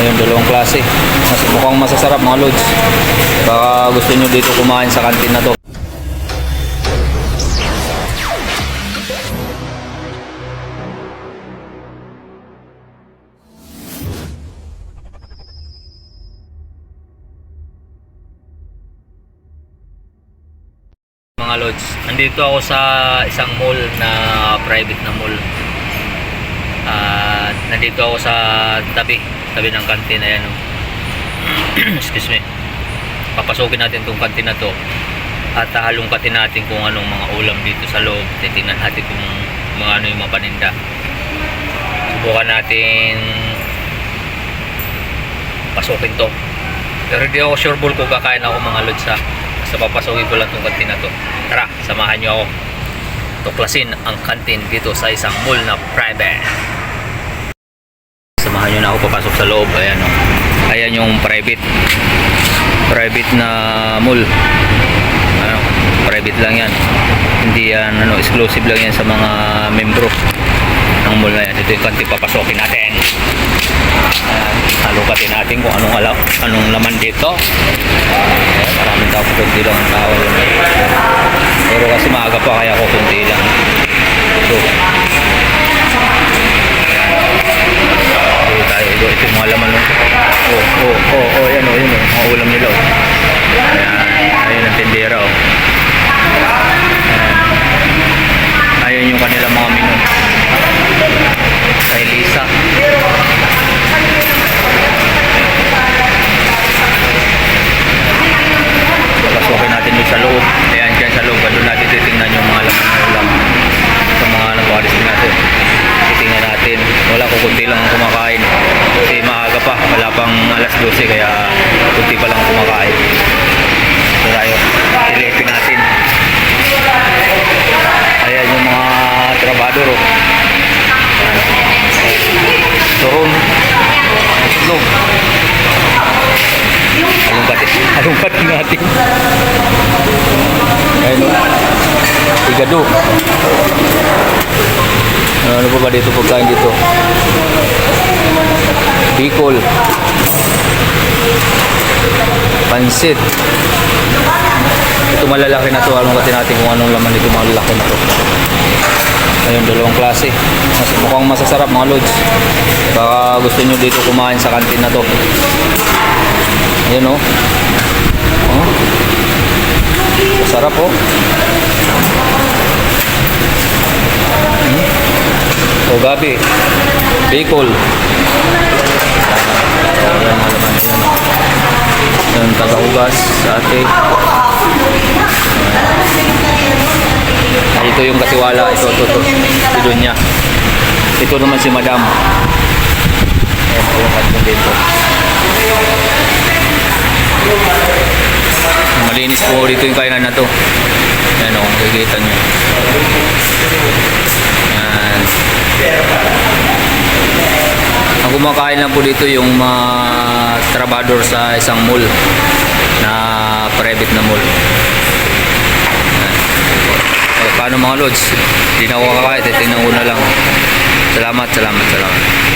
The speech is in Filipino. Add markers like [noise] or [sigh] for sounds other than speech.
Ayun, dalawang klase. Mas mukhang masasarap mga lods. Baka gusto nyo dito kumain sa kantin na to. Mga lods, nandito ako sa isang mall na private na mall. Nandito ako sa tabi, tabi ng kantin ayan oh. [clears throat] Excuse me. Papasukin natin tong kantin na to. At halungkatin natin kung anong mga ulam dito sa loob. Titingnan natin kung mga ano yung mga. Subukan natin pasukin to. Pero hindi ako sure ball kung kakain ako mga lods ha. Basta papasukin ko lang tong kantin na to. Tara, samahan nyo ako. Tuklasin ang kantin dito sa isang mall na private. Samahan nyo na ako papasok sa loob. Ayan o. Ayan yung private. Private na mall. Ano, private lang yan. Hindi yan ano, exclusive lang yan sa mga membro ng mall na yan. Ito yung kantin papasokin natin. Ayan, halukatin natin kung anong alam, anong laman dito. Ayan, maraming tao, kunti lang ang tao. Pero kasi maaga pa kaya ako kunti lang. So, Dito tayo. Pa. Wala pang alas 12 kaya kunti pa lang ang kumakain. So tayo. Silipin natin. Ayan yung mga trabador. Oh. Turon. Itlog. Alungkatin. [laughs] Alungkatin natin. Ayun o. Igado. Ano pa ba dito pagkain dito? Bicol. Pansit. Ito malalaki na to. Alungkatin natin kung anong laman dito malalaki na to. Ayun, dalawang klase. Mas mukhang masasarap mga lods. Baka gusto nyo dito kumain sa kantin na to. Ayun o. Oh. Masarap oh. Hmm. O gabi. Bicol. Yung taga-ugas sa ate. Ah, Ito yung katiwala. Ito, ito, ito. Ito niya. Ito naman si madam. Ayan po yung kantin dito. Malinis po dito yung kainan na to. Ayan o, nakikita nyo. Ayan. Ang kumakain lang po dito yung mga trabador sa isang mall na private na mall. O, paano mga lods? Hindi na ako kakain, titignan ko na lang. Salamat, salamat, salamat.